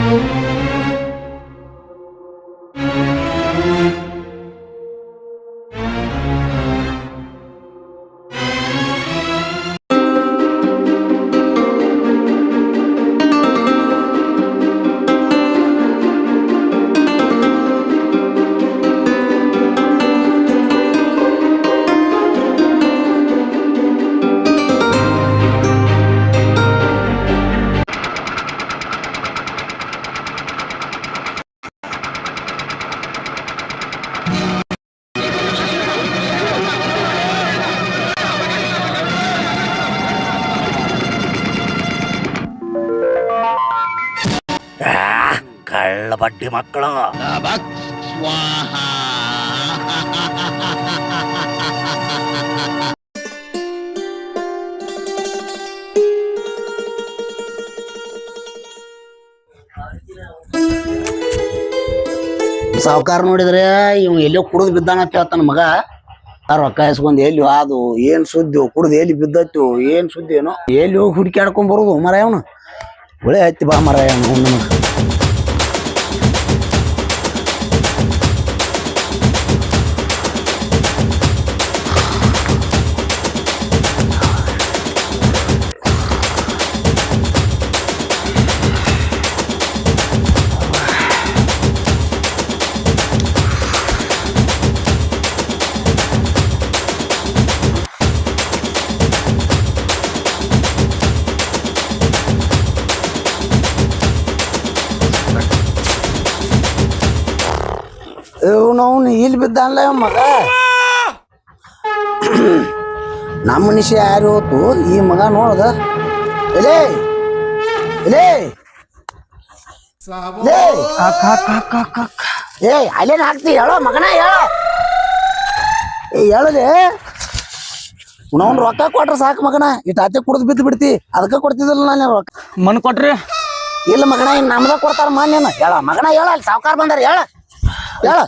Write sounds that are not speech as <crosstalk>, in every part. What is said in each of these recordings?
Música ಕಳ್ಳ ಬಡ್ಡಿ ಮಕ್ಕಳು. ಸಾವುಕಾರ ನೋಡಿದ್ರೆ ಇವ್ ಎಲ್ಲೋ ಕುಡಿದು ಬಿದ್ದಾನ ಅಂತ ಹೇಳ್ತಾನ ಮಗ. ಆ ರೊಕ್ಕ ಇಸ್ಕೊಂಡ್ ಎಲ್ಲಿ ಅದು ಏನ್ ಸುದ್ದಿ ಕುಡ್ದು ಎಲ್ಲಿ ಬಿದ್ದತ್ತು, ಏನ್ ಸುದ್ದಿ ಏನೋ. ಎಲ್ಲಿ ಹೋಗಿ ಹುಡುಕ್ಯಾಡ್ಕೊಂಡ್ ಬರುದು ಮರ ಅವನು ಒಳ್ಳೆ ಹತ್ತಿ ಬಾ ಮರ ಅವನು ಇಲ್ಲಿ ಬಿದ್ದಾನಲ್ಲ ಮಗ? <coughs> ನಮ್ಮ ಮನುಷ್ಯ ಯಾರು ಹೋತು ಈ ಮಗ ನೋಡ್ದ? ಎಲೇ ಎಲೇ. ಏ ಅಲ್ಲೇನ್ ಹಾಕ್ತಿ? ಹೇಳೋ ಮಗನ ಹೇಳೋ. ಏ ಹೇಳಲೆ ಅವ್ನು ರೊಕ್ಕ ಕೊಟ್ರ ಸಾಕು ಮಗನ. ಇಟ್ಟು ಅತ್ತೆ ಕುಡ್ದು ಬಿದ್ದು ಬಿಡ್ತಿ. ಅದಕ್ಕೆ ಕೊಡ್ತಿದ್ದಿಲ್ಲ ನಾನು ರೊಕ್ಕ. ಮನ್ ಕೊಟ್ರಿ. ಇಲ್ಲ ಮಗನ ಇನ್ ನಮ್ದ ಕೊಡ್ತಾರ ಮಾನ್ಯನ. ಹೇಳ ಮಗನ ಹೇಳ ಅಲ್ಲಿ ಸಾವುಕಾರ ಬಂದಾರ ಹೇಳ. ಹೇಳ.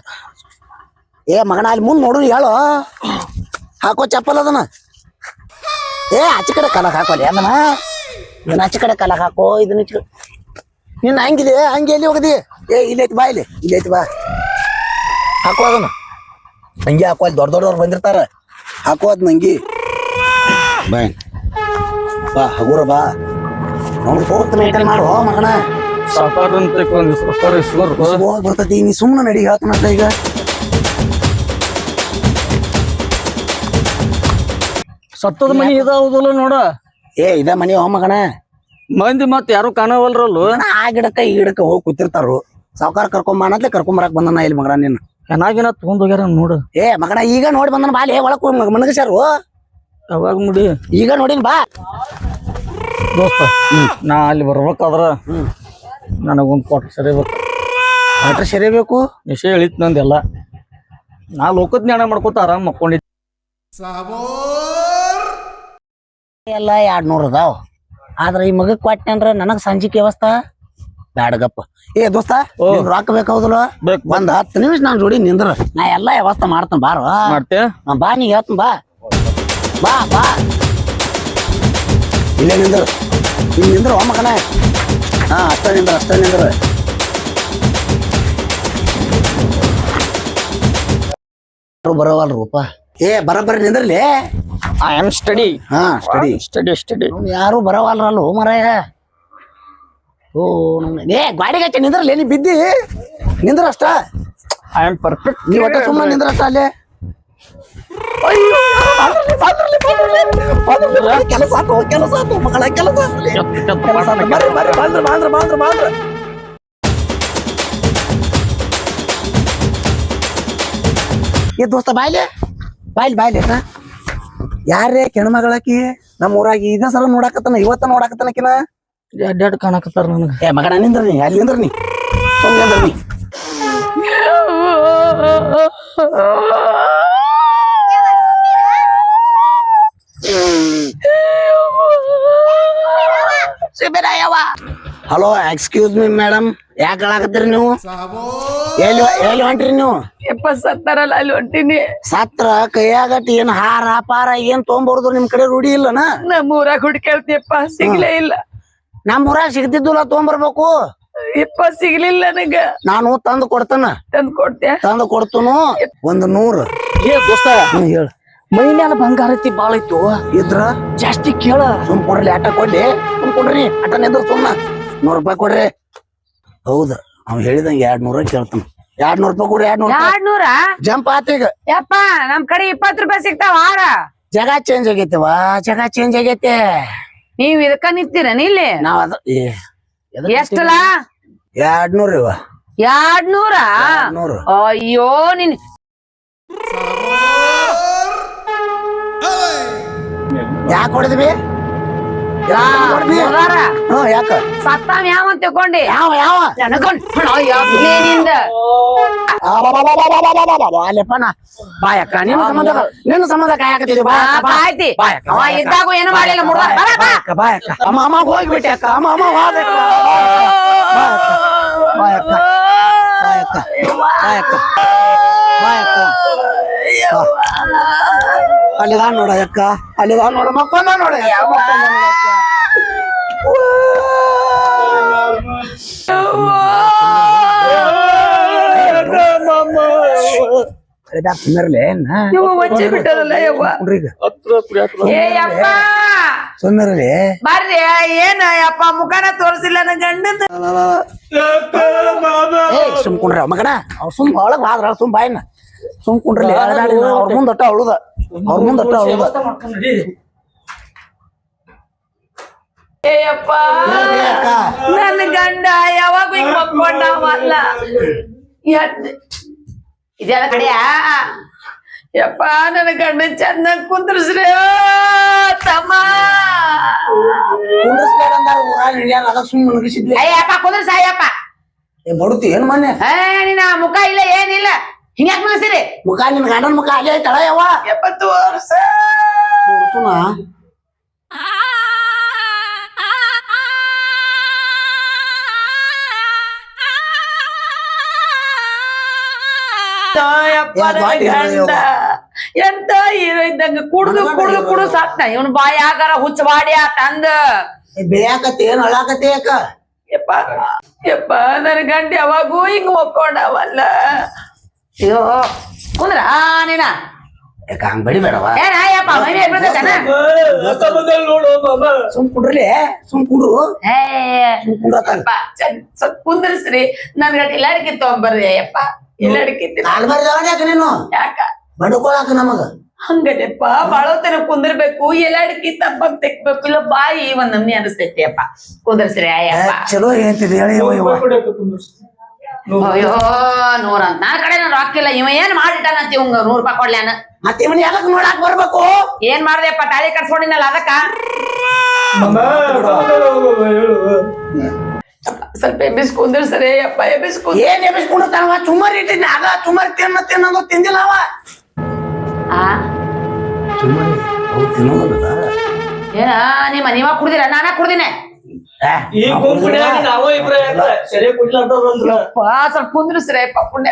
ಏ ಮಗನ ಅಲ್ಲಿ ಮುಂದೆ ನೋಡು ಹೇಳು. ಹಾಕೋ ಚಪ್ಪಲ್ ಅದನ್ನ. ಏ ಆಚೆ ಕಡೆ ಕಲಕ್ ಹಾಕೋಲಿ ಅದನ್ನ. ನೀನ್ ಆಚೆ ಕಡೆ ಕಲಕ್ ಹಾಕೋ ಇದನ್ನ ಈಚೆ ನಿನ್ನ ನೀನ್ ಹಂಗಿದೆ ಹಂಗೆ ಎಲ್ಲಿ ಹೋಗದಿ? ಏ ಇಲ್ಲೈತಿ ಬಾ ಇಲ್ಲಿ ಇಲ್ಲೈತಿ ಬಾ. ಹಾಕೋ ಅದನ್ನ. ಹಂಗೆ ಹಾಕೋ ಅಲ್ಲಿ ದೊಡ್ಡ ದೊಡ್ಡವ್ರು ಬಂದಿರ್ತಾರ. ಹಾಕೋ ಅದನ್ನ ಬಾ ಬಾ ಹಗುರ ಬಾ. ನೋಡಿ ಹೋಗ್ತಾನೆ ಮೇಂಟೈನ್ ಮಾಡು ಮಗನ. ಹೋಗ್ ಬರ್ತೈತಿ ನೀ ಸುಮ್ಮನೆ ನಡಿ ಹೇಳ್ತಾನಂತ ಈಗ. ಸತ್ತದ ಮನಿ ಇದಾವುದಲ್ಲ ನೋಡ. ಏ ಇದ ಮನಿ ಹೋಮಗಣ ಮಂದಿ ಮತ್ ಯಾರು ಕಾಣವಲ್ರಲ್ಲು? ಆ ಗಿಡಕ್ಕ ಈ ಗಿಡಕ್ಕ ಹೋಗಿ ಕೂತಿರ್ತಾರು. ಸಾವುಕಾರ ಕರ್ಕೊಂಬಾನತ್ಲೆ ಕರ್ಕೊಂಬರಕ್ ಬಂದನ ಇಲ್ಲಿ ಮಗಣ ನಿನ್ನ. ಚೆನ್ನಾಗಿನ ತಗೊಂಡ್ ಹೋಗ್ಯಾರ ನೋಡು. ಏ ಮಗಣ ಈಗ ನೋಡಿ ಬಂದನ ಬಾಲಿ ಒಳಕ್ ಮನಗಸ್ಯಾರು ಅವಾಗ ಮುಡಿ? ಈಗ ನೋಡಿನ್ ಬಾ. ದೋಸ್ತ ನಾ ಅಲ್ಲಿ ಬರ್ಬೇಕಾದ್ರ ನನಗೊಂದು ಕೊಟ್ಟ ಸರಿಬೇಕು ಆಟ ಸರಿಬೇಕು ವಿಷಯ ಹೇಳಿತ್ ನಂದೆಲ್ಲ ನಾ ಲೋಕದ ಜ್ಞಾನ ಮಾಡ್ಕೊತ ಆರಾಮ್ ಮಕ್ಕೊಂಡಿದ್ದೆ. ಎಲ್ಲ ಎರಡ್ ನೂರು ಅದಾವ್. ಆದ್ರ ಈ ಮಗಕ್ ಕೊಟ್ಟೆನ್ರ ನನಗೆ ಸಂಜಿಕೆ ವ್ಯವಸ್ಥೆ ಬ್ಯಾಡಗಪ್ಪ ಏ ದೋಸ್ತ. ನಿಂಗ್ ರೊಕ್ಕ ಬೇಕಾಗುದಿಲ್ಲ? ಬೇಕು. ಒಂದ್ ಹತ್ತು ನಿಮಿಷ ನಾನ್ ಜೋಡಿ ನಿಂದ್ರ. ನಾ ಎಲ್ಲಾ ವ್ಯವಸ್ಥೆ ಮಾಡ್ತಾನ ಬಾರೋ. ಮಾಡ್ತೆ ನಾ ಬಾ ನೀ ಹೇಳ್ತ ಬಾ. ಬಾ ಬಾ. ಇಲ್ಲೇ ನಿಂದ್ರ. ಇಲ್ಲಿ ನಿಂದ್ರ ಹಾ ಅಷ್ಟ ನಿಂದ್ರ ಅಷ್ಟ ನಿಂದ್ರ. ಯಾರು ಬರೋವಲ್ರೂಪ ಏ ಬರಬ್ಬರಿ ನಿಂದ್ರಲಿ? ಐ ಆಮ್ ಸ್ಟಡಿ ಹಾ ಸ್ಟಡಿ ಸ್ಟಡಿ ಸ್ಟಡಿ ಯಾರು ಬರವಲ್ರಲ್ಲ ಮರಾಯ ಓ ನಮ್ನ- ಏ ಗಾಡಿಗೆ ಹಚ್ಚಿ ನಿಂದ್ರಲ್ಲ ನೀ ಬಿದ್ದಿ? ನಿಂದ್ರ ಅಷ್ಟ ಐ ಆಮ್ ಪರ್ಫೆಕ್ಟ್ ನೀ ಒಟ್ಟ ಸುಮ್ಮನೆ ನಿಂದ್ರ ಅಷ್ಟ ಅಲ್ಲೇ? ಕೆಲಸ ಆತು ಕೆಲಸ ಆತು ಮಗಳ ಕೆಲಸ ಆತು ಕೆಲಸ ಆತು. ಬರ್ರಿ ಬರ್ರಿ ಬಾಂದ್ರ ಬಾಂದ್ರ ಬಾಂದ್ರ ಬಾಂದ್ರ ಏ ದೋಸ್ತ ಬಾಯ್ಲೆ? ಬಾಯ್ಲಿ ಬಾಯ್ಲಿ ಆಯ್ತಾ ಯಾರೇ ಕೆಣಮಗಳಾಕಿ ನಮ್ಮ ಊರಾಗಿ ಇದ ಸಲ ನೋಡಾಕತ್ತಾನ ಇವತ್ತ ನೋಡಾಕತ್ತಾನಕಿನ ಅಡ್ಡಾಡ್ ಕಾಣಕತ್ತಾರ ನನಗೆ. ಏ ಮಗ ನಿಂದ್ರ ನೀ ಅಲ್ಲಿ ನಿಂದ್ರ ನೀ. ಸುಮ್ಮನೆ ನಿಂದ್ರ ನೀ. ಹಲೋ ಎಕ್ಸ್ಕ್ಯೂಸ್ ಮೀ ಮೇಡಮ್ ಯಾಕೆ ಹೇಳಾಕತ್ತೀರಿ ನೀವು? ಎಲ್ಲಿ ಎಲ್ಲಿ ಹೊಂಟ್ರಿ ನೀವು? ಎಪ್ಪತ್ ಸತ್ತಾರಲ್ಲ ಅಲ್ಲಿ ಹೊಂಟಿನಿ. ಸತ್ರ ಕೈಯಾಗಟ್ ಏನ್ ಹಾರ ಪಾರ ಏನ್ ತೊಗೊಂಬರ್ದು ನಿಮ್ ಕಡೆ ರೂಢಿ ಇಲ್ಲನ? ನಮ್ಮ ಊರಾಗ ಹುಡ್ಕೇಳ್ತಿಯಪ್ಪ ಸಿಗ್ಲೇ ಇಲ್ಲ. ನಮ್ ಊರಾಗ ಸಿಗ್ತಿದ್ದಿಲ್ಲ ತೊಗೊಂಬರ್ಬೇಕು? ಇಪ್ಪ ಸಿಗ್ಲಿಲ್ಲ ನನಗ. ನಾನು ತಂದು ಕೊಡ್ತಾನ. ತಂದ್ ಕೊಡ್ತ್ಯಾ ತಂದು ಕೊಡ್ತನು? ಒಂದು ನೂರು. ಏ ದೋಸ್ತ. ಹ್ಮ್ ಹೇಳು. ಮೈ ಮ್ಯಾಲ ಬಂಗಾರ ಐತಿ ಬಾಳ ಇತ್ತು ಇದ್ರ? ಜಾಸ್ತಿ ಕೇಳ. ಸುಮ್ ಕೊಡ್ರಿ ಆಟ ಕೊಡ್ಲಿ. ಸುಮ್ ಕೊಡ್ರಿ ಆಟ ನಿಂದ್ರ ಸುಮ್ಮ ನೂರ್ ರೂಪಾಯಿ ಕೊಡ್ರಿ. ಹೌದ ಅವ್ ಹೇಳಿದಂಗ ಎರಡ್ ನೂರ ಕೇಳ್ತಾನ. ಎರಡ್ ನೂರ್ ರೂಪಾಯಿ ಕೊಡ್ರಿ ಎರಡ್ ನೂರ ಎರಡ್ ನೂರ ಜಂಪ್ ಆತೀಗ ಯಪ್ಪ ನಮ್ ಕಡೆ ಇಪ್ಪತ್ ರೂಪಾಯಿ ಸಿಗ್ತಾವ ಹಾರ ಜಗ ಚೇಂಜ್ ಆಗೈತೆ ವಾ ಜಗ ಚೇಂಜ್ ಆಗೈತೆ. ನೀವ್ ಇದಕ್ಕ ನಿಂತೀರ ಇಲ್ಲಿ ನಾವ್ ಅದ ಎಷ್ಟಲ್ಲ ಎರಡ್ ನೂರ ಇವ. ಎರಡ್ ನೂರ ನೂರು ಅಯ್ಯೋ ನಿನ್ ಯಾಕೆ ಹೊಡೆದ್ವಿ? ಯಾಕ ಸತ್ತಾವ ಯಾವ ಅಂತ ತಿಳ್ಕೊಂಡಿ ಯಾವ ಯಾವ ಅಲ್ಲಪ್ಪನ ಬಾಯಕ್ಕ ನಿನ್ನ ಸಂಬಂಧ ನಿನ್ನ ಸಂಬಂಧ ಕಾಯಕತ್ತಿದ್ವಿ ಅವ ಇದ್ದಾಗೂ ಏನು ಮಾಡಿಲ್ಲ ಮುಡ ಬಾ ಬಾಯಕ್ಕ ಬಾಯಕ್ಕ ಅಮ್ಮ ಅಮ್ಮ ಹೋಗ್ಬಿಟ್ಟೆ ಅಕ್ಕ ಅಮ್ಮ ಅಮ್ಮ ಹೋಗ್ಬೇಕು ಬಾಯಕ್ಕ ಬಾಯಕ್ಕ ಬಾಯಕ್ಕ ಬಾಯಕ್ಕ ನೋಡ ಅಕ್ಕ ಅಲ್ಲಿದಾನ ನೋಡ ಮಕ್ಕಳ ನೋಡ ಸುಮ್ನಿರ್ಲೆ. ಬರ್ರಿ ಏನ ಯಪ್ಪ, ಮುಖನ ತೋರಿಸಿಲ್ಲ ನನ್ನ ಗಂಡಂದ? ಸುಮ್ ಕುಂಡ್ರಿ ಮಗನ. ಅವ್ರ ಸುಮ್ ಒಳಗ್ ಬಾದ್ರ ಸುಮ್ ಬಾಯ್ನ. ಸುಮ್ ಕುಂಡ್ರಲ್ಲಿ ಅವ್ರ ಮುಂದಟ್ಟ ಅವಳುದ. ಅವ್ರ ಮುಂದಟ್ಟ ಅಳುದ ಏ ಯಪ್ಪ ನನ್ನ ಗಂಡ ಯಾವಾಗ ಹಿಂಗ್ ಮಕ್ಕೊಂಡವಲ್ಲ ಇದೆಲ್ಲ ಕಡೆಯಾ? ಯಪ್ಪ ನನ್ನ ಗಂಡ ಚೆನ್ನಾಗ್ ಕುಂದ್ರಸ್ರಿ. ತಮ್ಮ! ಅಯ್ಯಪ್ಪ ಕುಂದ್ರಸ ಅಯ್ಯಪ್ಪ ಏ ಬಡುತಿ ಏನ್ ಮೊನ್ನೆ? ನಿನ್ನ ಮುಖ ಇಲ್ಲ ಏನಿಲ್ಲ. ಹಿಂಗ್ಯಾಕ್ ಮನಸ್ಸಿರಿ ಮುಖ ನಿನ್ ಗಂಡನ ಮುಖ ಅಲ್ಲೇ ಐತಳ ಯಾವ ವರ್ಷ ಯಪ್ಪ ಯಾ, ನನ್ನ ಎಂತ ಹೀರೋ ಇದ್ದಂಗ ಕುಡ್ದು ಕುಡ್ದು ಕುಡ್ದು ಸಾಕ್ನ ಇವನ್ ಬಾಯಾಗಾರ ಹುಚ್ಚವಾಡಿ ತಂದ ಬೆಳ್ಯಾಕತಿ ಏನ್ ಅಳಾಕತಿ ಯಾಕ ಯಪ್ಪ ಯಪ್ಪ ನನ್ನ ಗಂಡ ಯಾವಾಗೂ ಹಿಂಗ್ ಒಕ್ಕೊಂಡವಲ್ಲ ಅಯ್ಯೋ ಕುಂದ್ರ ಆ ನೀನ ಯಾಕ ಹಂಗ್ ಬಡಿಬೇಡವ ಏನ ಯಪ್ಪ ಮೈ ಮೇಲೆ ಬೀಳ್ತೈತೇನ? ಸುಮ್ ಕುಂಡ್ರಲಿ ಸುಮ್ ಕುಂಡ್ರು ಏ ಸುಮ್ ಕುಂಡ್ರತಾನ ಯಪ್ಪ ಚಂದ್ ಸ್ವಲ್ಪ ಕುಂದ್ರಸ್ರಿ ನನ್ ಗಂಡ ಎಲ್ಲಾಡಿಕೆ ತಗೊಂಬರ್ರಿ ಯಪ್ಪ ಎಲ್ಲಾಡಿಕೆ ನಾಲ್ ಬಾರಿ ಯಾಕ ನೀನು ಯಾಕ ಬಡ್ಕೊಳಕ ನಮಗ ಹಂಗಲ್ಲಪ್ಪ ಬಾಳೋತನ ಕುಂದಿರ್ಬೇಕು ಎಲ್ಲಾಡಿಕೆ ತಪ್ಪಾಗ್ ತೆಗ್ಬೇಕು ಇಲ್ಲ ಬಾಯಿ ಒಂದ್ ನಮ್ನಿ ಅನಿಸ್ತೈತಿ ಅಪ್ಪ ಕುಂದರ್ಸ್ರಿ ಆಯಪ್ಪ ಚಲೋ ಹೇಳ್ತಿದ್ದೆ ಹೇಳಿ ಯವ್ವ, ಯವ್ವ. ಅಯ್ಯೋ ನೂರ ಅಂತ ನನ್ನ ಕಡೆ ನಾನು ರೊಕ್ಕಿಲ್ಲ ಇವ ಏನ್ ಮಾಡಿಟ್ಟಾನಂತ ಇವಂಗ ನೂರ್ ರೂಪಾಯಿ ಕೊಡ್ಲ್ಯಾನ ಮತ್ತೆ ಇವನ್ ಯಾಕ ನೋಡಾಕ್ ಬರ್ಬೇಕು ಏನ್ ಮಾಡ್ದೆಪ್ಪ ತಾಳಿ ಕಟ್ಸ್ಕೊಂಡಿನಲ್ಲ ಅದಕ್ಕ ಸ್ವಲ್ಪ ಎಬ್ಬಿಸ್ಕೊಂಡ್ರೆ ಸರಿ ಅಪ್ಪ ಎಬ್ಬಿಸ್ಕೊಂಡ್ ಕುಂದ್ರ ಏನ್ ಎಬ್ಬಿಸ್ಕೊಂಡಿರ್ತಾನವ ಚುಮ್ಮರಿ ಇಟ್ಟಿದ್ನ ಆಗ ಚುಮ್ಮರಿ ತಿನ್ನ ತಿನ್ನೋದು ತಿಂದಿಲ್ಲ ಅವ. ಆ? ಚುಮ್ಮರಿ ಅವು ತಿನ್ನೋದಿಲ್ಲ ಏನ ನಿಮ್ಮ ನೀವ ಕುಡ್ದಿರ? ನಾನ ಕುಡ್ದಿನ. ಈ ಗುಂಪಿನ್ಯಾಗ ನಾವ ಇಬ್ರ ಸರಿ ಅಪ್ಪ ಸ್ವಲ್ಪ ಪುಣ್ಯ.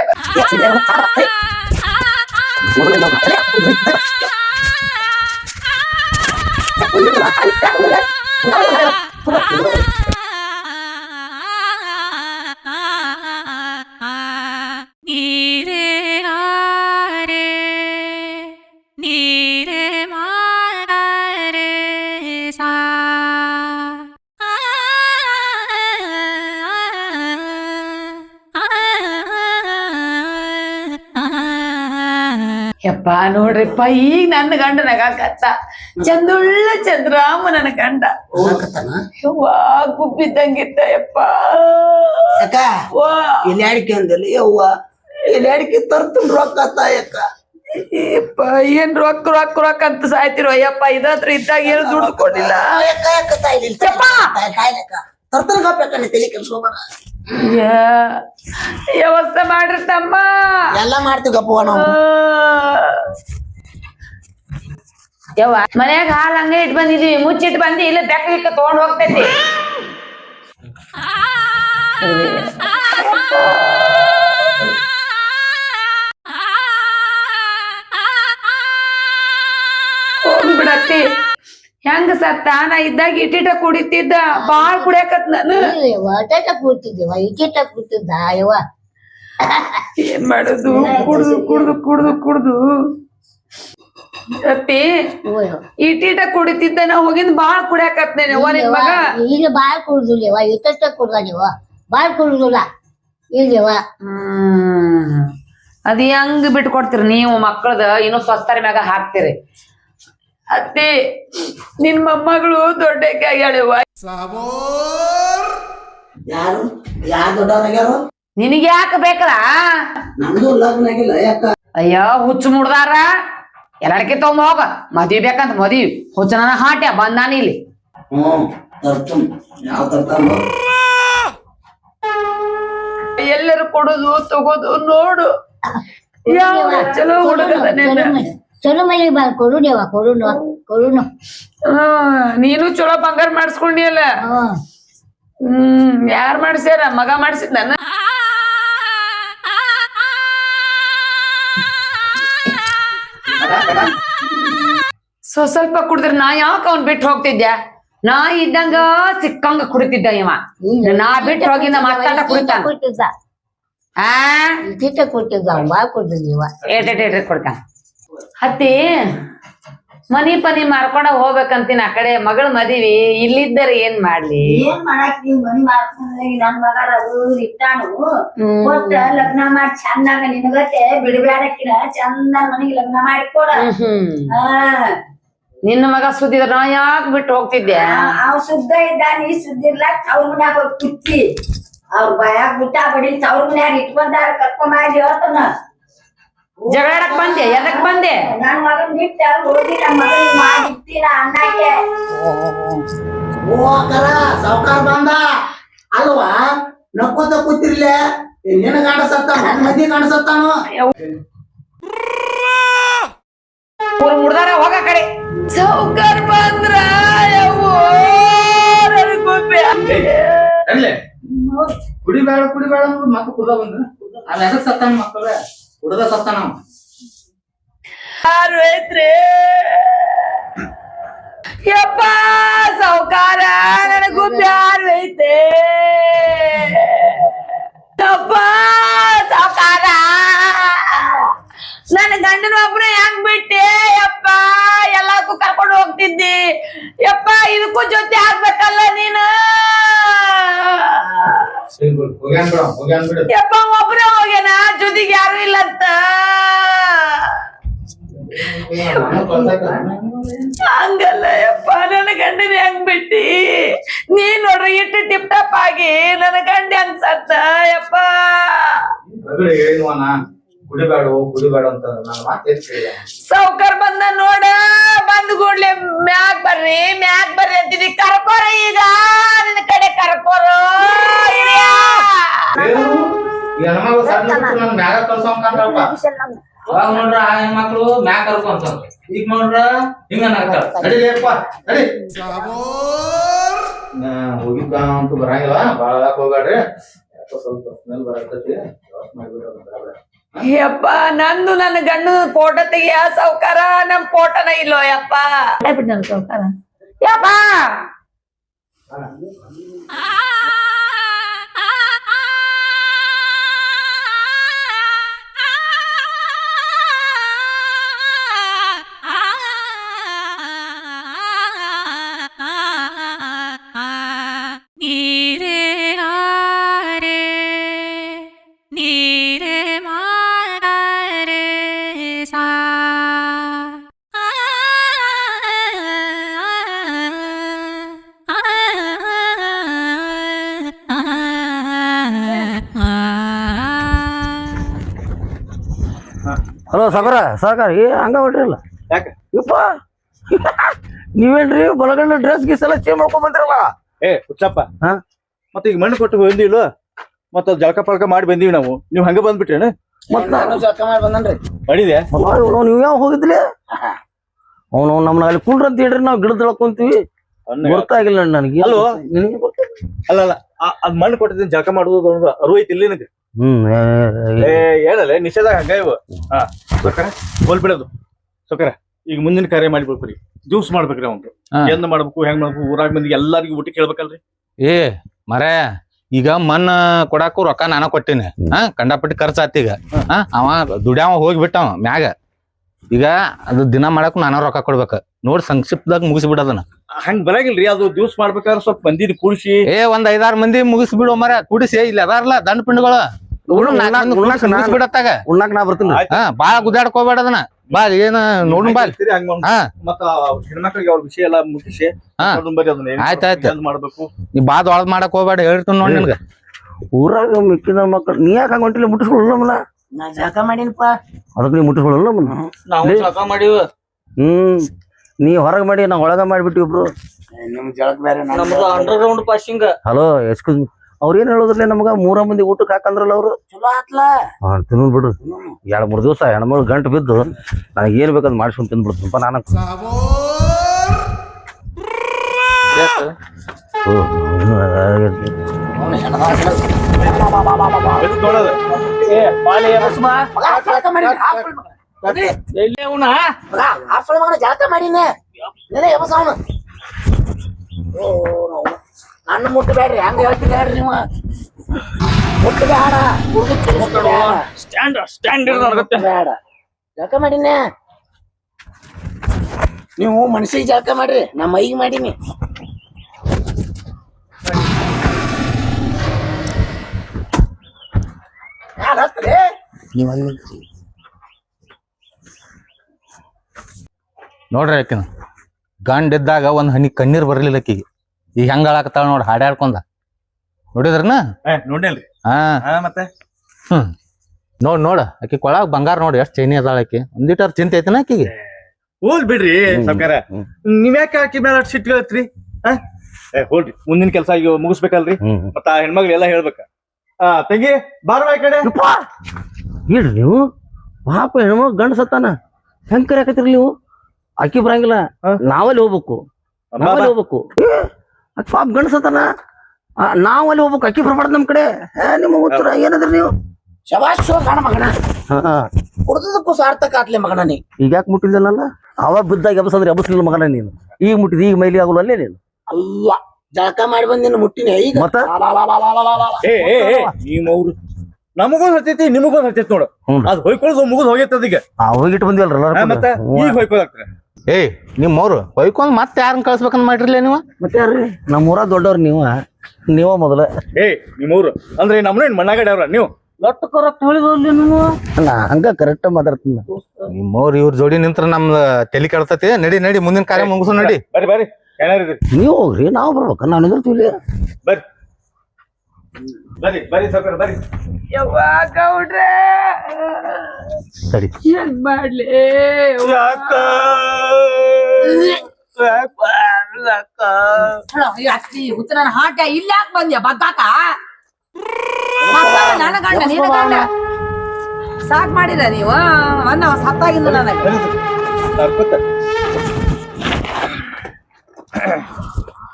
ಯಪ್ಪ ನೋಡ್ರಿಪ್ಪ ಈಗ ನನ್ನ ಗಂಡ ನಗಾಕತ್ತ ಚಂದುಳ್ಳ ಚಂದ್ರಾಮ ನನ್ನ ಗಂಡ? ಯವ್ವಾ ಗುಬ್ಬಿದ್ದಂಗಿತ್ತ ಯಪ್ಪ. ಅಕ್ಕ ಇಲ್ಲಿ ಅಡಿಕೆ ಅಂದಿಲ್ಲ ಯವ್ವ. ಇಲ್ಲಿ ಅಡಿಕೆ ತರ್ತನ್ ರೊಕ್ಕ ತಾಯಕ್ಕ. ಯಪ್ಪ ಏನ್ ರೊಕ್ಕ ರೊಕ್ಕ ರೊಕ್ಕ ಅಂತ ಸಾಯ್ತಿರೋ ಯಪ್ಪ ಇದತ್ರ ಇದ್ದಾಗ ಏನು ದುಡ್ಡು ಕೊಡ್ಲಿಲ್ಲ. ವ್ಯವಸ್ಥೆ ಮಾಡ್ರಿ ತಮ್ಮ. ಎಲ್ಲ ಮಾಡ್ತೀವಿ ಗಪ್ಪ ನಾವು. ಯವ್ವ ಮನ್ಯಾಗ ಹಾಲ್ ಹಂಗ ಇಟ್ ಬಂದಿದೀವಿ ಮುಚ್ಚಿಟ್ ಬಂದಿ ಇಲ್ಲ ಬೆಕ್ಕ ಗಿಕ್ಕ ತಗೊಂಡ್ ಹೋಗ್ತೈತಿ. ಬಿಡತ್ತಿ ಹೆಂಗ ಸತ್ತ? ನಾ ಇದ್ದಾಗ ಇಟ್ಟಿಟ ಕುಡಿತಿದ್ದ ಬಾಳ್ ಕುಡಿಯಾಕತ್ ನಾನು. ಒಟ್ಟ ಕೂತಿದ್ದೀವ ಇಟ್ಟಿಟ ಕೂತಿದ್ದ ಯವ್ವ. ಏನ್ ಮಾಡುದು? ಕುಡ್ದು ಕುಡ್ದು ಕುಡ್ದು ಕುಡ್ದು. ಅತ್ತಿ ಓಯ್ ಇಟ್ಟಿಟ ಕುಡಿತಿದ್ದ ನಾ ಹೋಗಿಂದ ಬಾಳ್ ಕುಡಿಯಾಕತ್ನೇನೆ ಅವ್ವ ನಿನ್ ಮಗ? ಈಗ ಬಾಳ್ ಕುಡ್ದಿಲ್ಲವ ಇಷ್ಟ ಕುಡ್ದ ನೀವು. ಬಾಳ್ ಕುಡ್ದಿಲ್ಲ. ಹ್ಮ್. ಅದ್ ಹೆಂಗ್ ಬಿಟ್ಕೊಡ್ತೀರಿ ನೀವು ಮಕ್ಕಳದ ಇನ್ನು ಸ್ವಸ್ಥರ ಮ್ಯಾಗ ಹಾಕ್ತೀರಿ. ಅತ್ತಿ ನಿನ್ ಮೊಮ್ಮಗಳು ದೊಡ್ಡಕ್ಕೆ ಆಗ್ಯಾಳವ್ವ. ಯಾರು? ಯಾರು ದೊಡ್ಡವರಾಗ್ಯಾರು? ನಿನಗೆ ಯಾಕೆ ಬೇಕಲ್ಲ? ನಮ್ದು ಲಗ್ನ ಆಗಿಲ್ಲ ಯಾಕ? ಅಯ್ಯೋ ಹುಚ್ಚು ಮುಡ್ದಾರ. ಎಲ್ಲಾಡಕ್ಕೆ ತಗೊಂಬ ಹೋಗ. ಮದ್ವಿ ಬೇಕಂತ ಮದ್ವಿ. ಹುಚ್ಚನ ಹಾಟ್ಯ ಬಂದಾನ ಇಲ್ಲಿ. ಹ್ಮ್ ಯಾವ ತರ್ತಾನ. ಎಲ್ಲರೂ ಕೊಡೋದು ತಗೋದು ನೋಡು. ಯಾವ ಚಲೋ ಹುಡುಗದ ಚಲೋ ಮನೆ ಬಾ ಕೊಡುನೇವ ಕೊಡುನು ಕೊಡುನು ನೀನು ಚಲೋ ಬಂಗಾರ ಮಾಡಿಸ್ಕೊಂಡಿಯಲ್ಲ ಹ್ಮ್ ಹ್ಮ್ ಯಾರ್ ಮಾಡ್ಸ್ಯಾರ? ಮಗ ಮಾಡ್ಸಿದ್ ನನ್ನ. ಸೊ ಸ್ವಲ್ಪ ಕುಡಿದ್ರೆ ನಾ ಯಾಕ ಅವ್ನ್ ಬಿಟ್ಟು ಹೋಗ್ತಿದ್ದೆ ನಾ ಇದ್ದಂಗ ಸಿಕ್ಕಂಗ ಕುಡಿತಿದ್ದ ಇವ. ನಾ ಬಿಟ್ಟು ಹೋಗಿಂದ ಮತ್ತಾಟ ಕುಡಿತಾನ. ಆ? ಕೊಟ್ಟಿದ್ದ ಕೊಡ್ತಾನ. ಹತ್ತಿ ಮನಿ ಪನಿ ಮಾರ್ಕೊಂಡ ಹೋಗ್ಬೇಕಂತೀನಿ ಆ ಕಡೆ. ಮಗಳ ಮದಿವಿ ಇಲ್ಲಿದ್ದರೆ ಏನ್ ಮಾಡ್ಲಿ? ಏನ್ ಮಾಡಾಕ್ ನೀವ್ ಮನಿ ಮಾಡ್ಕೊಂಡ್ ನನ್ ಮಗಾರ ಅದು ಇಟ್ಟಾನು. ಕೊಟ್ಟ ಲಗ್ನ ಮಾಡಿ ಚಂದಾಗ ನಿನಗತ್ತೆ ಬಿಡಬ್ಯಾಡಕ್ಕಿನ ಚಂದ ಮನಿಗೆ ಲಗ್ನ ಮಾಡಿ ಕೊಡ. ನಿನ್ನ ಮಗ ಸುದ್ದಿದ್ರ ನಾ ಯಾಕೆ ಬಿಟ್ಟು ಹೋಗ್ತಿದ್ದೆ? ಅವ್ ಸುದ್ದ ಇದ್ದ ನೀ ಸುದ್ದಿ ಅವ್ರ ಮನ್ಯಾಗ ಹೋಗಿ ಕುಚ್ಚಿ ಅವ್ರ ಭಯಾಗ್ ಬಿಟ್ಟ ಬಡಿ ಅವ್ರ ಮನ್ಯಾಗ ಇಟ್ಕೊಂಡಾರ ಕರ್ಕೊಂಡ್ ಮಾಡಿ ಹೇಳ್ತಾನ ಜಗಳಾಡಕ್ ಬಂದೆ ಎದಕ್ ಬಂದೆ? ನನ್ ಮಗನ್ ಬಿಟ್ಟ ಹೋಗಿ ನನ್ ಮಗನ್ ಮಾಡಿಟ್ಟಿನ ಅನ್ನಕ್ಕೆ. ಓ ಅಕ್ಕರ ಸಾವ್ಕಾರ ಬಂದ. ಅಲ್ವಾ? ನಕ್ಕೋತ ಕೂತಿರ್ಲೆ? ನಿನ್ನ ಕಾಣಿಸತ್ತಿ ನನ್ ಮಂದಿ ಕಾಣಿಸತ್ತಾನು? ಮುಡ್ದಾರ ಹೋಗ ಕಡೆ. ಸೌಕರ್ ಬಂದ್ರ ನನ್. ಅಲ್ಲೇ ಕುಡಿಬೇಡ ಕುಡಿಬೇಡ ಮತ್ತೆ ಮಕ್ಳು ಕುಡ್ದ ಬಂದ್ರ ಅದ ಎದಕ್ ಸತ್ತಾನ ಮಕ್ಕಳ? ಸತ್ತಾನ ಅವ. ಯಾರು ಯಪ್ಪ ಸೌಕಾರ ನನ್ನ ಗುಬ್ಬಿ ಯಾರು ಐತೆ ಯಪ್ಪ ಸೌಕಾರ ನನ್ನ ಗಂಡನ ಒಬ್ಬನ ಹೆಂಗ್ ಬಿಟ್ಟೆ? ಯಪ್ಪ ಎಲ್ಲಕ್ಕೂ ಕರ್ಕೊಂಡು ಹೋಗ್ತಿದ್ದಿ. ಯಪ್ಪ, ಇದಕ್ಕೂ ಜೊತೆ ಆಗ್ಬೇಕಲ್ಲ ನೀನು? ಯಪ್ಪ ಒಬ್ರು ಹೋಗ್ಯಾನ ಜೊತೆಗೆ ಯಾರು ಇಲ್ಲ ಅಂತ ಹಂಗಲ್ಲ ಯಪ್ಪ ನನ್ನ ಗಂಡನ ಹೆಂಗ್ ಬಿಟ್ಟಿ? ನೀ ನೋಡ್ರಿ ಇಟ್ಟು ಟಿಪ್ ಟಾಪ್ ಆಗಿ ನನ್ನ ಗಂಡ ಹೆಂಗ್ ಸತ್ತ ಯಪ್ಪ. ಕುಡಿಬೇಡ ಕುಡಿಬೇಡ ಅಂತ ನನ್ನ ಮಾತು ಎತ್ತಿ ಸೌಕರ್ ಬಂದ ನೋಡ ಬಂದ್ ಕೂಡ್ಲೆ ಮ್ಯಾಗ್ ಬರ್ರಿ ಮ್ಯಾಗ್ ಬರ್ರಿ ಅಂತಿದಿ. ಕರ್ಕೋರ ಈಗ ನಿನ್ನ ಕಡೆ ಕರ್ಕೋರ ಹೆಣ್ಮಗಳು ಸಣ್ಣ ಹುಡ್ಗರು ನನ್ ಮ್ಯಾಗ ಕಳ್ಸೋಂಕಂತಾಳಪ್ಪ. ಅವಾಗ ನೋಡ್ರ ಆ ಹೆಣ್ಮಕ್ಳು ಮ್ಯಾಗ ಕರ್ಕೊಂತ ಈಗ ನೋಡ್ರ ಹಿಂಗ ನಡ್ತಾಳ ನಡಿಲೇಪ್ಪ ನಡಿ. ನಾ ಹೋಗಿದ್ದ ಅಂತೂ ಬರಂಗಿಲ್ಲ. ಬಾಳ ಹೋಗಾಡ್ರಿ ಸ್ವಲ್ಪ ಸ್ಮೆಲ್ ಬರತ್ತೈತಿ. ಯಪ್ಪ ನಂದು ನನ್ನ ಗಂಡು ಫೋಟೋ ತೆಗಿಯ ಸೌಕಾರ ನಮ್ ಫೋಟೋನ ಇಲ್ಲೋ ಯಪ್ಪ ಬಿಟ್ಟು ಸೌಕಾರ ಯಪ್ಪ ಸಾಗರ ಸಾಗರ. ಏ ಹಂಗ ಹೊಡ್ರಿಲ್ಲ ಯಾಕೆ? ಯಪ್ಪ. <laughs> ನೀವೇನ್ರಿ ಬಲಗಣ್ಣ ಡ್ರೆಸ್ ಗೀಸ್ ಎಲ್ಲ ಚೇಂಜ್ ಮಾಡ್ಕೊಂಡ್ ಬಂದಿರಲ್ಲ? ಏ ಹುಚ್ಚಪ್ಪ. ಹಾ? ಮತ್ತೆ ಈಗ ಮಣ್ಣು ಕೊಟ್ಟು ಬಂದಿಲ್ಲ ಮತ್ತ ಜಳಕ ಪಳಕ ಮಾಡಿ ಬಂದೀವಿ ನಾವು. ನೀವು ಹಂಗ ಬಂದ್ಬಿಟ್ರೇನ? ಮತ್ ನಾನು ಜಳಕ ಮಾಡಿ ಬಂದನ್ರಿ. ಮಾಡಿದೆ ನೀವು ಯಾವ ಹೋಗಿದ್ಲಿ? ಅವನು ನಮ್ಮನ್ನ ಅಲ್ಲಿ ಕುಂಡ್ರ ಅಂತ ಹೇಳ್ರಿ ನಾವು ಗಿಡದ ಕುಂತೀವಿ ಗೊತ್ತಾಗಿಲ್ಲ ನನಗೆ. ಅಲ್ಲ? ಅಲ್ಲ ಆ- ಅದ್ ಮಣ್ಣು ಕೊಟ್ಟಿದ್ದೀನಿ ಜಳಕ ಮಾಡೋದು ಅರಿವು ಐತಿ ಇಲ್ಲಿ ನಿನಗೆ. ಹ್ಮ್ ಏ, ಹೇಳಲ್ಲ ನಿಷೇಧ ಹಂಗ ಇವು. ಹಾ ಸೊಕರ ಬಿಡೋದು. ಸೊಕರ ಈಗ ಮುಂದಿನ ಕಾರ್ಯ ಮಾಡ್ಬೇಕ್ರಿ ಜ್ಯೂಸ್ ಮಾಡ್ಬೇಕ್ರಿ ಅವ್ನು ಹಾ. ಎಂದ ಮಾಡ್ಬೇಕು ಹೆಂಗ್ ಮಾಡ್ಬೇಕು ಊರಾಗ ಮಂದಿ ಎಲ್ಲಾರಿಗೂ ಊಟಕ್ಕೆ ಕೇಳ್ಬೇಕಲ್ರಿ ಏ ಮರೆ ಈಗ ಮಣ್ಣ ಕೊಡಾಕು ರೊಕ್ಕ ನಾನ ಕೊಟ್ಟಿನಿ. ಹಾ ಕಂಡಾಪಟ್ಟಿ ಖರ್ಚ್ ಆತ್ ಈಗ ಹಾ ಅವ ದುಡ್ಯಾವ ಹೋಗ್ಬಿಟ್ಟವ ಮ್ಯಾಗ. ಈಗ ಅದು ದಿನ ಮಾಡಕ್ ನಾನ ರೊಕ್ಕ ಕೊಡ್ಬೇಕು. ನೋಡ್ ಸಂಕ್ಷಿಪ್ತದಾಗ ಮುಗಿಸ್ಬಿಡದನ ಹಂಗ್ ಬರಂಗಿಲ್ರಿ ಅದು ದಿವ್ಸ ಮಾಡ್ಬೇಕಾದ್ರೆ ಸ್ವಲ್ಪ ಮಂದಿನ ಕೂಡಿಸಿ. ಏ ಒಂದ್ ಐದಾರು ಮಂದಿ ಮುಗಿಸ್ಬಿಡು ಮರ ಕುಡಿಸಿ. ಇಲ್ಲಿ ಅದಾರಲ್ಲ ದಂಡ ಪಿಂಡಗಳು. ಬಿಡತ್ತಾಗ ಉಣ್ಣಾಕ ನಾ ಬರ್ತೀನಿ. ಹಾ ಬಾಳ ಗುದ್ದಾಡ್ಕೋಬೇಡ ಅದನ್ನ ಬಾ ಏನ ನೋಡು ಬಾ. ಹೇಳ್ತೀರಿ ಹಾ. ಮತ್ತ ಹೆಣ್ಮಕ್ಳಿಗೆ ಅವ್ರ ವಿಷಯ ಎಲ್ಲ ಮುಗಿಸಿ ಹಾ. ಕರ್ಕೊಂಡ್ ಬರ್ರಿ ಅದನ್ನ ಏನ್ ಆಯ್ತ್ ಆಯ್ತ್. ಹೆಂಗ್ ಮಾಡ್ಬೇಕು? ನೀ ಬಾ ದೊಳದ್ ಮಾಡಕ್ ಹೋಗ್ಬೇಡ ಹೇಳ್ತೀನಿ ನೋಡಿ ನಿನ್ಗ. ಊರಾಗ ಮಿಕ್ಕಿದ ಮಕ್ಕಳು ನೀ ಯಾಕೆ ಹಂಗ ಹೊಂಟಿಲ್ಲ? ನಮ್ಮನ್ನ. ನಾ ಜಳಕ ಮಾಡೀನಪ್ಪ ಅದಕ್ಕೆ ನೀವು ಮುಟ್ಟಿಸ್ಕೊಳ್ಳಲ್ಲ ನಮ್ಮನ್ನ ನಾವು ಸಾಕ ಮಾಡಿವ ಹ್ಮ್ ನೀ ಹೊರಗೆ ಮಾಡಿ ನಾ ಒಳಗ ಮಾಡಿಬಿಟ್ಟು ಇಬ್ರು ನಿಮ್ ಜಳಕ ಬೇರೆ ನಮ್ದು ಜಳಕ underground passing hello excuse me ಅವ್ರ ಏನ್ ಹೇಳೋದ್ರಲ್ಲ ನಮಗ ಮೂರ ಮಂದಿ ಊಟಕ್ಕೆ ಹಾಕಂದ್ರಲ್ಲ ಅವ್ರು ಚಲೋ ಆತ್ಲ ಹಾ ತಿನ್ನೋದ್ ಬಿಡ್ರಿ ಎರಡ್ ಮೂರ್ ದಿವಸ ಹೆಣ್ಮಗಳು ಗಂಟು ಬಿದ್ದು ನನಗೆ ಏನ್ ಬೇಕಾದ್ ಮಾಡಿಸ್ಕೊಂಡು ತಿಂದ್ಬಿಡ್ತೀನಪ್ಪ ನಾನು ಹ್ಞೂ ಜಳಕ ಮಾಡೀನಿ ಹಾಫ್ ಮಗ. ಅದೇ, ಮಗ, ಹಾಫ್ ಸುಳ್ಳು ಮಗನ ಜಳಕ ಮಾಡೀನಿ ನೆನೆ ಎಬಸ ಅವನು ಓ ನೋವು. ನನ್ನ ಮುಟ್ಟಬೇಡ್ರಿ ಹಂಗ ಹೇಳ್ತೀನಿ ಹೇಳ್ರಿ ನೀವು ಮುಟ್ಟಬೇಡ ಹುಡುಗ ಮುಟ್ಟಬೇಡ ಸ್ಟ್ಯಾಂಡ್ ಸ್ಟ್ಯಾಂಡ್ ಬೇಡ ಜಳಕ ಮಾಡೀನಿ ನೀವು ಮನ್ಸಿಗೆ ಜಳಕ ಮಾಡ್ರಿ ನಾ ಮೈಗೆ ಮಾಡೀನಿ ಯಾರ್ ಹತ್ರಿ? ನೋಡ್ರಿ ಆಕಿನ. ಗಂಡ ಇದ್ದಾಗ ಒಂದ್ ಹನಿ ಕಣ್ಣೀರ್ ಬರ್ಲಿಲ್ಲ ಆಕಿಗೆ. ಈಗ ಹೆಂಗ್ ಆಳಾಕತ್ತಾಳ ನೋಡ್ ಹಾಡ್ಯಾಡ್ಕೊಂಡ ನೋಡಿದ್ರನ? ನೋಡ್ನೇನ್ರಿ ಹಾ. ಹಾ ಮತ್ತೆ? ಹ್ಮ್. ನೋಡ್ ನೋಡ. ಆಕಿ ಕೊಳಾಗ ಬಂಗಾರ ನೋಡಿ ಎಷ್ಟ್ ಚೈನಿ ಅದಾಳ ಆಕಿ. ಒಂದಿಟ್ಟಾರ ಚಿಂತೆ ಐತನ ಆಕಿಗೆ? ಹೋಲ್ ಬಿಡ್ರಿ ಸರ್ಕಾರ ನೀವ್ ಯಾಕೆ ಆಕಿ ಮೇಲೆ ಅಷ್ಟು ಸಿಟ್ಟು ಹೇಳ್ತ್ರಿ ಹಾ? ಹೋಲ್ರಿ ಮುಂದಿನ ಕೆಲಸ ಈಗ ಮುಗಿಸ್ಬೇಕಲ್ರಿ? ಮತ್ತ ಆ ಹೆಣ್ಮಗ್ಳು ಎಲ್ಲ ಹೇಳ್ಬೇಕ. ತಂಗಿ ಬಾರ್ವಾ ಈ ಕಡೆ. ಹೇಳ್ರಿ ನೀವು? ಪಾಪ ಹೆಣ್ಮಗ್ ಗಂಡ ಸತ್ತಾನ. ಹೆಂಗ್ ಕರಿಯಾಕತ್ತೀರಿ ನೀವು? ಅಕ್ಕಿ ಬರಂಗಿಲ್ಲ. ನಾವಲ್ಲಿ ಹೋಗ್ಬೇಕು. ನಾವಲ್ಲಿ ಹೋಗ್ಬೇಕು. ಅಕ್ಕ ಪಾಪ ಗಂಡ ಸತ್ತಾನ? ನಾವಲ್ಲಿ ಹೋಗ್ಬೇಕು. ಅಕ್ಕಿ ಬರ್ಬಾರ್ದು ನಮ್ ಕಡೆ. ನಿಮ್ಮ ಉತ್ತರ ಏನದ್ರಿ ನೀವು? ಶಬಾಷ್ ಕಾಣ ಮಗನ. ಹಾ ಕುಡ್ದದಕ್ಕೂ ಸಾರ್ಥಕ ಆತ್ಲೆ ಮಗನ ನೀ ಈಗ ಯಾಕೆ ಮುಟ್ಟಿದ್ದಲ್ಲ ಅವಾಗ ಬಿದ್ದಾಗ ಎಬಸಂದ್ರೆ ಎಬಸ್ಲಿಲ್ಲ ಮಗನ ನೀನು. ಈಗ ಮುಟ್ಟಿದ್ ಈಗ ಮೈಲಿ ಆಗಲ್ಲ ಅಲ್ಲೇ ನೀನು. ಅಲ್ಲ ಜಳಕ ಮಾಡಿ ಬಂದಿನ ಮುಟ್ಟಿನ ಈಗ. ಮತ್ತ? ಏ ಏ ಏ ನೀವ್ ಅವ್ರು ನಮಗೊಂದ್ ಹತ್ತೈತಿ ನಿಮಗೊಂದ್ ಹತ್ತೈತಿ ನೋಡು. ಅದು ಅದ್ ಹೊಯ್ಕೊಳ್ಳೋದು ಮುಗಿದ್ ಹೋಗೈತೆ ಅದೀಗ ಆ ಹೋಗಿಟ್ಟು ಬಂದಿವಲ್ರ ಮತ್ತೆ ಮತ್ತ ಈಗ ಹೊಯ್ಕೊಳಕ್ತಾರೆ. ಏಯ್ ನಿಮ್ಮವ್ರು ಹೊಯ್ಕೊಂಡ್ ಮತ್ತೆ ಯಾರನ್ನ ಕಳ್ಸ್ಬೇಕಂತ ಮಾಡಿರ್ಲಿ ನೀವು? ಮತ್ತೆ ಯಾರ್ರಿ? ನಮ್ಮ ಊರ ದೊಡ್ಡವ್ರು ನೀವು. ನೀವ ಮೊದಲ. ಏ ನಿಮ್ಮವ್ರು ಅಂದ್ರೆ ನಮ್ಮನ ಮಣ್ಣಾಗಡೆ ಅವ್ರ ನೀವು? ಲೊಟ್ಟ ಕರೆಕ್ಟ್ ಹೇಳಿದ್ರಲ್ಲಿ ನೀವು? ನಾ ಹಂಗ ಕರೆಕ್ಟ್ ಮಾತಾಡ್ತೀನಿ. ನಿಮ್ಮವ್ರು ಇವ್ರ ಜೋಡಿ ನಿಂತ್ರ ನಮ್ದ ತಲಿ ಕೆಡ್ತತಿ ನಡಿ ನಡಿ ಮುಂದಿನ ಕಾರ್ಯ ಮುಗಿಸು ನಡಿ. ಬರ್ರಿ ಬರ್ರಿ ನೀವು ಹೋಗ್ರಿ ನಾವು ಬರ್ಬೇಕ. ನಾನು ನಿಂದಿರ್ತೀವಿ ಬರ್ರಿ. ಬರ್ರಿ ಬರ್ರಿ ಸೌಕರ್ ಬರ್ರಿ. ಸರಿ. ಏನ್ ಮಾಡ್ಲಿ? ಅತ್ತಿ ಹುತ್ತ ನನ್ನ ಹಾಟ ಇಲ್ಲಿ ಯಾಕೆ ಬಂದ್ಯ? ಬಗ್ಗಾಕ ಮತ್ತೊಬ್ಬ ನನ್ನ ಗಂಡ ನಿನ್ನ ಗಂಡ? ಸಾಕ್ ಮಾಡಿರ ನೀವು? ಅನ್ನ ಸತ್ತಾಗಿಂದ ನನಗೆ.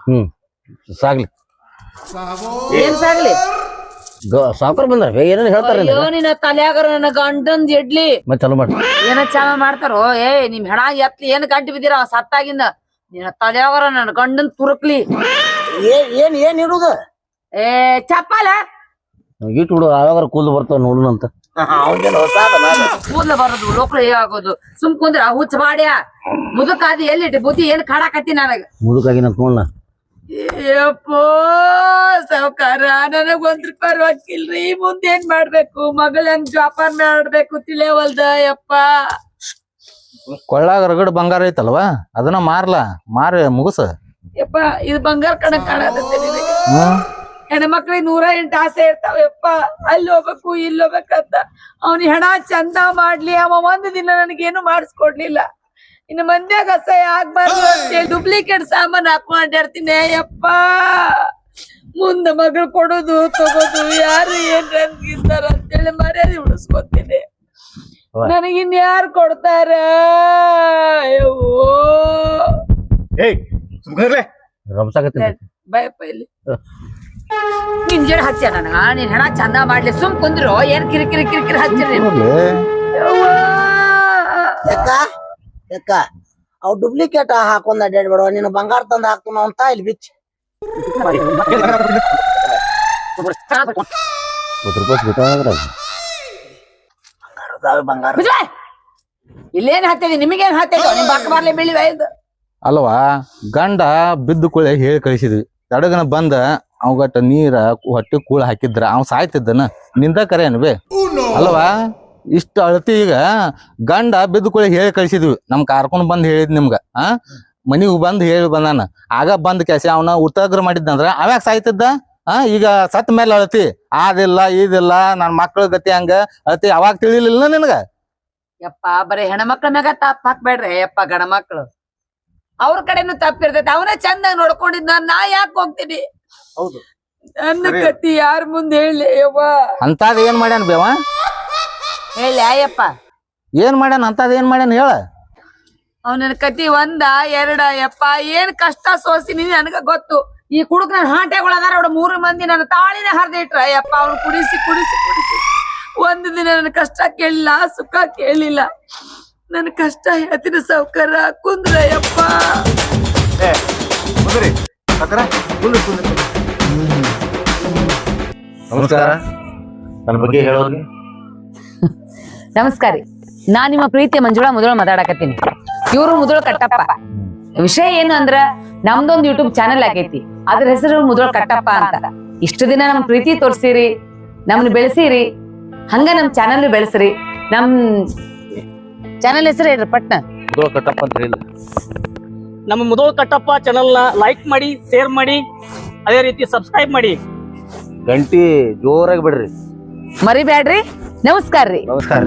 ಹ್ಮ್. ಸಾಗ್ಲಿ. ಏನ್ ಸಾಗ್ಲಿ? ಸಾವುಕಾರ ಬಂದ್ರ. ಏನೇನು ಹೇಳ್ತಾರೆ ಅಯ್ಯೋ ನಿನ್ನ ತಲೆಯಾಗರ ನನ್ನ ಗಂಡಂದ್ ಎಡ್ಲಿ. ಮತ್ತೆ ಚಲೋ ಮಾಡಿ. ಏನ ಚಾಮ ಮಾಡ್ತಾರೋ? ಏ ನಿಮ್ ಹೆಣ ಎತ್ಲಿ. ಏನ್ ಗಂಟು ಬಿದ್ದೀರ ಸತ್ತಾಗಿಂದ? ನಿನ್ನ ತಲೆಯಾಗರ ನನ್ನ ಗಂಡನ್ ತುರುಕ್ಲಿ. ಏನ್ ಏನ್ ಏನ್ ಇಡುದು ಏ ಚಪ್ಪಲ ಇಟ್ಟು ಬಿಡು ಯಾವಾಗ ಕೂದಲು ಬರ್ತಾವ ನೋಡೋಣ ಅಂತ ಅವನ್ಗೇನು ಹೊಸ. ಕೂದ್ಲು ಬರೋದು ಲೋಕಲ್ ಆಗೋದು. ಸುಮ್ ಕುಂದ್ರ ಹುಚ್ಚ ಬಾಡ್ಯ ಮುದುಕಾದಿ ಎಲ್ಲಿಟ್ಟು? ಬುದ್ಧಿ ಏನ್ ಕಾಡಾಕತ್ತಿ ನನಗ? ಮುದುಕಾಗಿ ನೋಡಣ ಯಪ್ಪೋ ಸಾವ್ಕಾರ ನನಗ್ ಒಂದ್ ರೂಪಾಯಿ ರೊಕ್ಕಿಲ್ರಿ ಮುಂದೇನ್ ಮಾಡ್ಬೇಕು? ಮಗಳಂಗ್ ಜೋಪಾನ ಮಾಡ್ಬೇಕು ತಿಳಿಯವಲ್ದ ಯಪ್ಪ? ಕೊಳ್ಳಾಗ ರಗಡ್ ಬಂಗಾರ ಐತಲ್ವಾ? ಅದನ್ನ ಮಾರ್ಲಾ ಮಾರ ಮುಗಸ? ಯಪ್ಪ ಇದು ಬಂಗಾರ ಕಣಕ್ ಕಾಣತ್ತೆ ಹ್ಮ್. ಹೆಣ್ಮಕ್ಳಿಗೆ ನೂರ ಎಂಟು ಆಸೆ ಇರ್ತಾವ ಯಪ್ಪ ಅಲ್ಲಿ ಹೋಗ್ಬೇಕು ಇಲ್ಲಿ ಹೋಗ್ಬೇಕಂತ. ಅವ್ನ ಹೆಣ ಚಂದ ಮಾಡ್ಲಿ ಅವ ಒಂದ್ ದಿನ ನನಗೇನು ಮಾಡಿಸ್ಕೊಡ್ಲಿಲ್ಲ. ಇನ್ನು ಮಂದ್ಯಾಗ ಅಸಹ್ಯ ಆಗ್ಬಾರ್ದು ಅಂತೇಳಿ ಡೂಪ್ಲಿಕೇಟ್ ಸಾಮಾನ್ ಹಾಕೊಂಡಿರ್ತೀನಿ ಯಪ್ಪ! ಮುಂದ ಮಗಳು ಕೊಡೋದು ತಗೋದು ಯಾರು ಏನ್ ರನ್ಗಿಸ್ತಾರ ಅಂತೇಳಿ ಮರ್ಯಾದೆ ಉಳಿಸ್ಕೊತೀನಿ. ನನಗಿನ್ ಯಾರು ಕೊಡ್ತಾರ? ಭಯಪ್ಪ ಇಲ್ಲಿ. ನಿನ್ ಜಡ ಹಚ್ಚ ನನಗ ನಿನ್ ಹೆಣ ಚಂದ ಮಾಡ್ಲಿ ಸುಮ್ ಕುಂದ್ರು ಏನ್ ಕಿರಿ ಕಿರಿ ಹಚ್ಚಿರಿ ಯಾಕ? ಯಾಕ? ಅವ್ ಡುಪ್ಲಿಕೇಟ್ ಹಾಕೊಂಡ್ ಅಡ್ಡಾಡ್ ಬಿಡುವ ನೀನು ಬಂಗಾರ ತಂದ ಹಾಕ್ತಾನ ಅಂತ ಇಲ್ಲಿ ಬಿಚ್ಚ. ಬಂಗಾರ ಬಂಗಾರ. ಬಿಡ್ಲೆ. ಇಲ್ಲೇನ್ ಹತ್ತಿದೆ ನಿಮಗೇನ್ ಹತ್ತಿದೆ ನಿಮ್ ಬಾಕ್ ಬಾರ್ಲೆ ಬೀಳಿವ ಇದು. ಅಲ್ವಾ? ಗಂಡ ಬಿದ್ದು ಕೂಳೆ ಹೇಳಿ ಕಳಿಸಿದ್ವಿ. ತಡಗನ ಬಂದ ಅವಗಟ್ಟ ನೀರ ಹೊಟ್ಟೆ ಕೂಳ ಹಾಕಿದ್ರ, ಅವ್ ಸಾಯ್ತಿದ್ದನ. ನಿಂದ ಕರೇನು ಬೇ? ಅಲ್ವಾ ಇಷ್ಟ ಅಳತಿ ಈಗ ಗಂಡ ಬಿದ್ದು ಕೂಳೆ ಹೇಳಿ ಕಳಿಸಿದ್ವಿ. ನಮ್ ಕಾರ್ಕೊಂಡ್ ಬಂದ್ ಹೇಳಿದ್ ನಿಮ್ಗ, ಆ? ಮನಿಗ್ ಬಂದ್ ಹೇಳಿ ಬಂದಾನ. ಆಗ ಬಂದ್ ಕೆಸ ಅವನ ಉತ್ತಗ್ರ ಮಾಡಿದ್ದಂದ್ರ ಅವ್ಯಾಕ್ ಸಾಯ್ತಿದ್ದ? ಆ? ಈಗ ಸತ್ ಮೇಲೆ ಅಳತಿ. ಆದಿಲ್ಲ ಇದಿಲ್ಲ ನನ್ ಮಕ್ಳ ಗತಿ ಹಂಗ ಅಳತಿ. ಅವಾಗ ತಿಳಿಲಿಲ್ಲ ನಿನಗ? ಯಪ್ಪ, ಬರೀ ಹೆಣ್ಮಕ್ಳ ಮ್ಯಾಗ ತಪ್ಪ ಹಾಕ್ಬೇಡ್ರಿ. ಯಪ್ಪ ಗಣ ಮಕ್ಳು ಅವ್ರ ಕಡೆನು ತಪ್ಪಿರ್ತೈತಿ ಅವನೇ ಚಂದ ನೋಡ್ಕೊಂಡಿದ್ ನಾ ಯಾಕೆ ಹೋಗ್ತೀನಿ? ಹೌದು. ನನ್ನ. ಕತಿ ಯಾರ ಮುಂದೆ ಹೇಳಿ ಯವ್ವ? ಅಂತಾದ ಏನ್ ಮಾಡ್ಯಾನ ಬೇವ? ಹೇಳಿ ಆಯಪ್ಪ. ಏನ್ ಮಾಡ್ಯಾನ ಅಂತಾದ್ ಏನ್ ಮಾಡ್ಯಾನ ಹೇಳ. ಅವನ ಕತಿ ಒಂದ ಎರಡ ಯಪ್ಪ ಏನ್ ಕಷ್ಟ ಸೋಸಿನಿ ನನಗ ಗೊತ್ತು. ಈ ಕುಡುಕ್ ನನ್ ಹಾಂಟೆಗಳು ಅದಾರ ಅವ್ರ ಮೂರು ಮಂದಿ ನನ್ನ ತಾಳಿನ ಹರಿದಿಟ್ರ ಯಪ್ಪ ಅವ್ನು ಕುಡಿಸಿ ಕುಡಿಸಿ ಕುಡಿಸಿ. ಒಂದು ದಿನ ನನ್ನ ಕಷ್ಟ ಕೇಳಿಲ್ಲ ಸುಖ ಕೇಳಿಲ್ಲ. ನನ್ನ ಕಷ್ಟ ಹೇಳ್ತೀನಿ ಸೌಕರ್ಯ ಕುಂದ್ರ ಯಪ್ಪ. ಏ ಕುಂದ್ರಿ ನಮಸ್ಕಾರ. ನನ್ನ ಬಗ್ಗೆ <laughs> ನಮಸ್ಕಾರ ನಿಮ್ಮ ಪ್ರೀತಿಯ ಮಂಜುಳಾ ಮುದೋಳ ಮಾತಾಡಕತ್ತೀನಿ. ಇವರು ಮುದೋಳ ಕಟ್ಟಪ್ಪ. ವಿಷಯ ಏನು ಅಂದ್ರ ನಮ್ದೊಂದು ಯೂಟ್ಯೂಬ್ ಚಾನೆಲ್ ಆಗೈತಿ. ಅದ್ರ ಹೆಸರು ಮುದೋಳ ಕಟ್ಟಪ್ಪ ಅಂತ. ಇಷ್ಟು ದಿನ ನಮ್ ಪ್ರೀತಿ ತೋರ್ಸಿರಿ ನಮ್ನ ಬೆಳೆಸಿರಿ ಹಂಗ ನಮ್ ಚಾನೆಲ್ ಬೆಳೆಸ್ರಿ. ನಮ್ ಚಾನೆಲ್ ಹೆಸರು ಹೇಳ್ರಿ ಪಟ್ನ? ಕಟ್ಟಪ್ಪ ಅಂತ ಹೇಳಿ ನಮ್ಮ ಮುದೋಳ್ ಕಟ್ಟಪ್ಪ ಚಾನಲ್ನ ಲೈಕ್ ಮಾಡಿ ಶೇರ್ ಮಾಡಿ ಅದೇ ರೀತಿ ಸಬ್ಸ್ಕ್ರೈಬ್ ಮಾಡಿ. ಗಂಟಿ ಜೋರಾಗಿ ಬಿಡ್ರಿ. ಮರಿಬೇಡ್ರಿ ನಮಸ್ಕಾರ ರೀ ನಮಸ್ಕಾರ.